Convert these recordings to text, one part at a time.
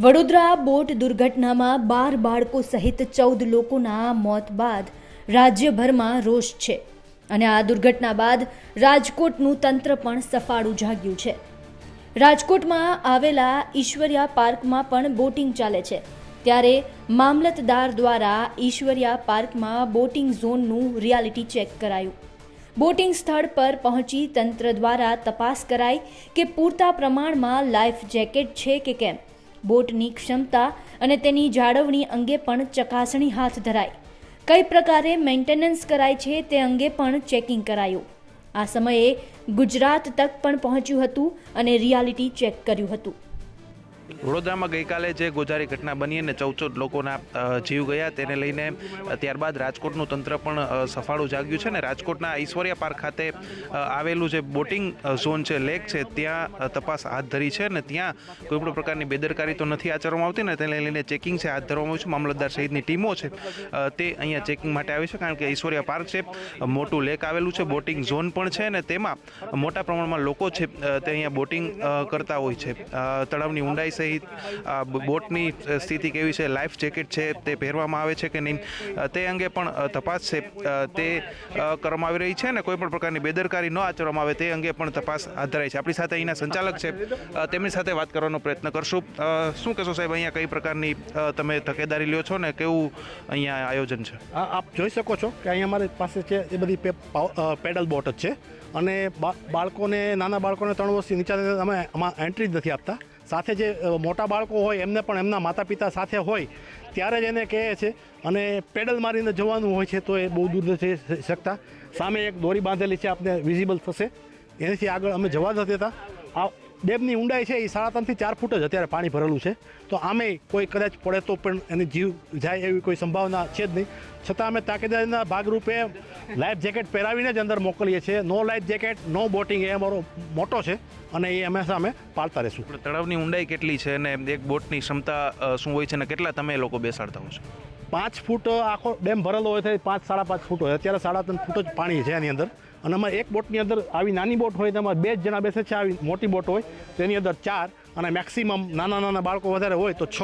Vadodara boat દુર્ઘટનામાં બાર બાળકો સહિત ચૌદ લોકોના મોત બાદ રાજ્યભરમાં રોષ છે. અને આ દુર્ઘટના બાદ રાજકોટનું તંત્ર પણ સફાળું જાગ્યું છે. રાજકોટમાં આવેલા ઈશ્વરિયા પાર્કમાં પણ બોટિંગ ચાલે છે. ત્યારે મામલતદાર દ્વારા ઈશ્વરિયા પાર્કમાં બોટિંગ ઝોનનું રિયાલિટી ચેક કરાયું. બોટિંગ સ્થળ પર પહોંચી તંત્ર દ્વારા તપાસ કરાઈ કે પૂરતા પ્રમાણમાં લાઈફ જેકેટ છે કે કેમ? બોટની ક્ષમતા અને તેની જાળવણી અંગે પણ ચકાસણી હાથ ધરાઈ. કઈ પ્રકારે મેન્ટેનન્સ કરાય છે તે અંગે પણ ચેકિંગ કરાયું. આ સમયે ગુજરાત તક પણ પહોંચ્યું હતું અને રિયાલિટી ચેક કર્યું હતું. વડોદરામાં ગઈકાલે જે ગોઝારી ઘટના બની અને ચૌદ લોકોના જીવ ગયા તેને લઈને ત્યારબાદ રાજકોટનું તંત્ર પણ સફાળું જાગ્યું છે ને રાજકોટના ઐશ્વર્યા પાર્ક ખાતે આવેલું જે બોટિંગ ઝોન છે, લેક છે, ત્યાં તપાસ હાથ ધરી છે ને ત્યાં કોઈપણ પ્રકારની બેદરકારી તો નથી આચરવામાં આવતી ને તેને લઈને ચેકિંગ છે, હાથ ધરવામાં આવ્યું છે. મામલતદાર સહિતની ટીમો છે તે અહીંયા ચેકિંગ માટે આવી છે કારણ કે ઐશ્વર્યા પાર્ક છે મોટું લેક આવેલું છે, બોટિંગ ઝોન પણ છે અને તેમાં મોટા પ્રમાણમાં લોકો છે તે અહીંયા બોટિંગ કરતા હોય છે. તળાવની ઊંડાઈ સહિત બોટની સ્થિતિ કેવી છે, લાઈફ જેકેટ છે તે પહેરવામાં આવે છે કે નહીં? તે અંગે પણ તપાસ છે તે કરવામાં આવી રહી છે અને કોઈપણ પ્રકારની બેદરકારી ન આચરવામાં આવે તે અંગે પણ તપાસ હાથ ધરાઈ છે. આપણી સાથે અહીંના સંચાલક છે તેમની સાથે વાત કરવાનો પ્રયત્ન કરશું. શું કહેશો સાહેબ, અહીંયા કઈ પ્રકારની તમે તકેદારી લ્યો છો ને કેવું અહીંયા આયોજન છે? આપ જોઈ શકો છો કે અહીંયા અમારી પાસે છે, એ બધી પેડલ બોટ જ છે અને બાળકોને, નાના બાળકોને ત્રણ વર્ષથી નીચે અમે, આમાં એન્ટ્રી જ નથી આપતા. સાથે જે મોટા બાળકો હોય, એમને પણ એમના માતા પિતા સાથે હોય, ત્યારે જ એને કહે છે, અને પેડલ મારીને જવાનું હોય છે, તો એ બહુ દૂર નથી શકતા. સામે એક દોરી બાંધેલી છે, આપને વિઝિબલ થશે. એનાથી આગળ અમે જવા જ દેતા. આ ડેમની ઊંડાઈ છે એ સાડા ત્રણથી ચાર ફૂટ જ અત્યારે પાણી ભરેલું છે. તો આમે કોઈ કદાચ પડે તો પણ એને જીવ જાય એવી કોઈ સંભાવના છે જ નહીં. છતાં અમે તાકીદારીના ભાગરૂપે લાઈફ જેકેટ પહેરાવીને જ અંદર મોકલીએ છીએ. No life jacket no boating એ અમારો મોટો છે અને એ હંમેશા અમે પાળતા રહીશું. તળાવની ઊંડાઈ કેટલી છે અને એક બોટની ક્ષમતા શું હોય છે અને કેટલા તમે લોકો બેસાડતા હો છો? પાંચ ફૂટ આખો ડેમ ભરેલો હોય તો પાંચ સાડા પાંચ ફૂટ હોય. અત્યારે સાડા ત્રણ ફૂટ જ પાણી છે એની અંદર. અને અમારે એક બોટની અંદર આવી નાની બોટ હોય તો અમારે બે જ જણા બેસે છે, આવી મોટી બોટ હોય, તેની અંદર ચાર અને મેક્સિમમ નાના નાના બાળકો વધારે હોય તો છ.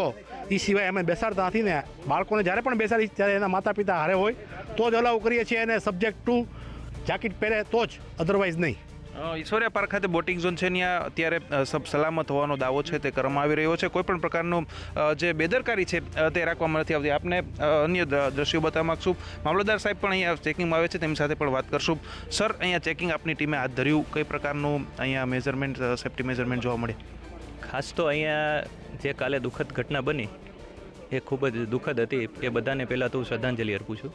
એ સિવાય અમે બેસાડતા નથી ને, બાળકોને જ્યારે પણ બેસાડી ત્યારે એના માતા પિતા હારે હોય, તો જ અલાઉ કરીએ છીએ એને સબ્જેક્ટ ટુ જાકીટ પહેરે તો જ અધરવાઇઝ નહીં. ઈશ્વરિયા પાર્ક ખાતે બોટિંગ ઝોન છે ત્યાં અત્યારે સબ સલામત હોવાનો દાવો છે તે કરવામાં આવી રહ્યો છે. કોઈ પણ પ્રકારનું જે બેદરકારી છે તે રાખવામાં નથી આવતી. આપને અન્ય દ્રશ્યો બતાવવા માગશું. મામલતદાર સાહેબ પણ અહીંયા ચેકિંગમાં આવે છે, તેમની સાથે પણ વાત કરશું. સર, અહીંયા ચેકિંગ આપની ટીમે હાથ ધર્યું. કઈ પ્રકારનું અહીંયા મેઝરમેન્ટ સેફ્ટી મેઝરમેન્ટ જોવા મળે? ખાસ તો અહીંયા જે કાલે દુઃખદ ઘટના બની, એ ખૂબ જ દુઃખદ હતી. એ બધાને પહેલાં તો હું શ્રદ્ધાંજલિ અર્પું છું.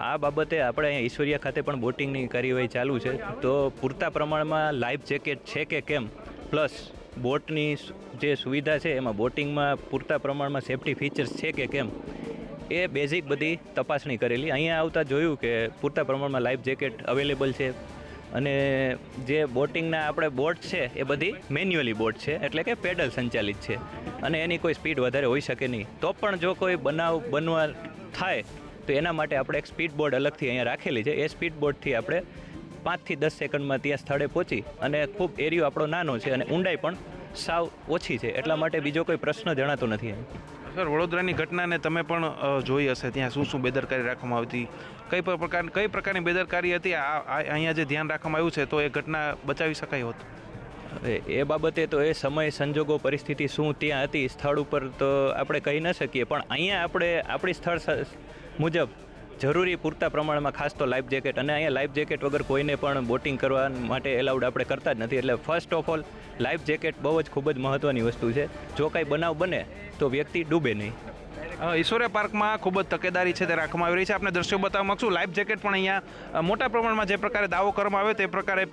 આ બાબતે આપણે અહીંયા ઈશ્વરિયા ખાતે પણ બોટિંગની કાર્યવાહી ચાલુ છે. તો પૂરતા પ્રમાણમાં લાઈફ જેકેટ છે કે કેમ? પ્લસ બોટની જે સુવિધા છે એમાં બોટિંગમાં પૂરતા પ્રમાણમાં સેફ્ટી ફીચર્સ છે કે કેમ? એ બેઝિક બધી તપાસણી કરેલી. અહીંયા આવતા જોયું કે પૂરતા પ્રમાણમાં લાઈફ જેકેટ અવેલેબલ છે. અને જે બોટિંગના આપણે બોટ છે એ બધી મેન્યુઅલી બોટ છે, એટલે કે પેડલ સંચાલિત છે. અને એની કોઈ સ્પીડ વધારે હોઈ શકે નહીં. તો પણ જો કોઈ બનાવ બનવા થાય તો એના માટે આપણે એક સ્પીડ બોર્ડ અલગથી અહીંયા રાખેલી છે. એ સ્પીડ બોર્ડથી આપણે પાંચથી દસ સેકન્ડમાં ત્યાં સ્થળે પહોંચી અને ખૂબ એરિયો આપણો નાનો છે અને ઊંડાઈ પણ સાવ ઓછી છે. એટલા માટે બીજો કોઈ પ્રશ્ન જણાતો નથી સર, વડોદરાની ઘટનાને તમે પણ જોઈ હશે. ત્યાં શું શું બેદરકારી રાખવામાં આવતી? કઈ પ્રકાર કઈ પ્રકારની બેદરકારી હતી? આ અહીંયા જે ધ્યાન રાખવામાં આવ્યું છે, તો એ ઘટના બચાવી શકાય હોત? એ બાબતે તો એ સમય, સંજોગો, પરિસ્થિતિ શું ત્યાં હતી, સ્થળ ઉપર તો આપણે કહી ન શકીએ. પણ અહીંયા આપણે, આપણી સ્થળ મુજબ જરૂરી પૂરતા પ્રમાણમાં ખાસ તો લાઈફ જેકેટ અને અહીંયા લાઈફ જેકેટ વગર કોઈને પણ બોટિંગ કરવા માટે એલાઉડ આપણે કરતા જ નથી. એટલે first of all life jacket બહુ જ ખૂબ જ મહત્ત્વની વસ્તુ છે. જો કાંઈ બનાવ બને, તો વ્યક્તિ ડૂબે નહીં. ઈશ્વરિયા પાર્કમાં ખૂબ જ તકેદારી છે તે રાખવામાં આવી રહી છે. આપણે દ્રશ્યો બતાવવા માગશું. લાઈફ જેકેટ પણ અહીંયા મોટા પ્રમાણમાં જે પ્રકારે દાવો કરવામાં આવ્યો તે પ્રકારે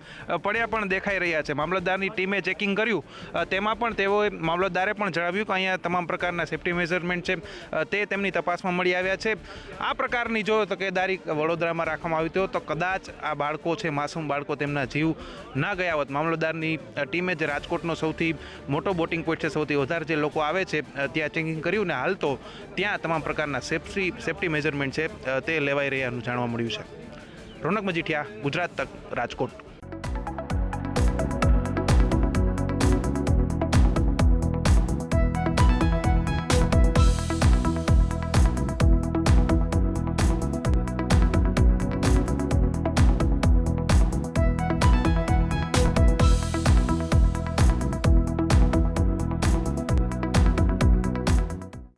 પડ્યા પણ દેખાઈ રહ્યા છે. મામલતદારની ટીમે ચેકિંગ કર્યું. તેમાં પણ તેઓએ, મામલતદારે પણ જણાવ્યું કે અહીંયા તમામ પ્રકારના સેફ્ટી મેઝરમેન્ટ છે તે તેમની તપાસમાં મળી આવ્યા છે. આ પ્રકારની જો તકેદારી વડોદરામાં રાખવામાં આવી હોય તો કદાચ આ બાળકો છે, માસૂમ બાળકો તેમના જીવ ના ગયા હોત. મામલતદારની ટીમે જે રાજકોટનો સૌથી મોટો બોટિંગ પોઈન્ટ છે, સૌથી વધારે જે લોકો આવે છે ત્યાં ચેકિંગ કર્યું ને હાલ તો ત્યાં તમામ પ્રકારના સેફ્ટી સેફ્ટી મેજરમેન્ટ છે તે લેવાઈ રહ્યાનું જાણવા મળ્યું છે. રોનક મજીઠિયા, ગુજરાત તક રાજકોટ.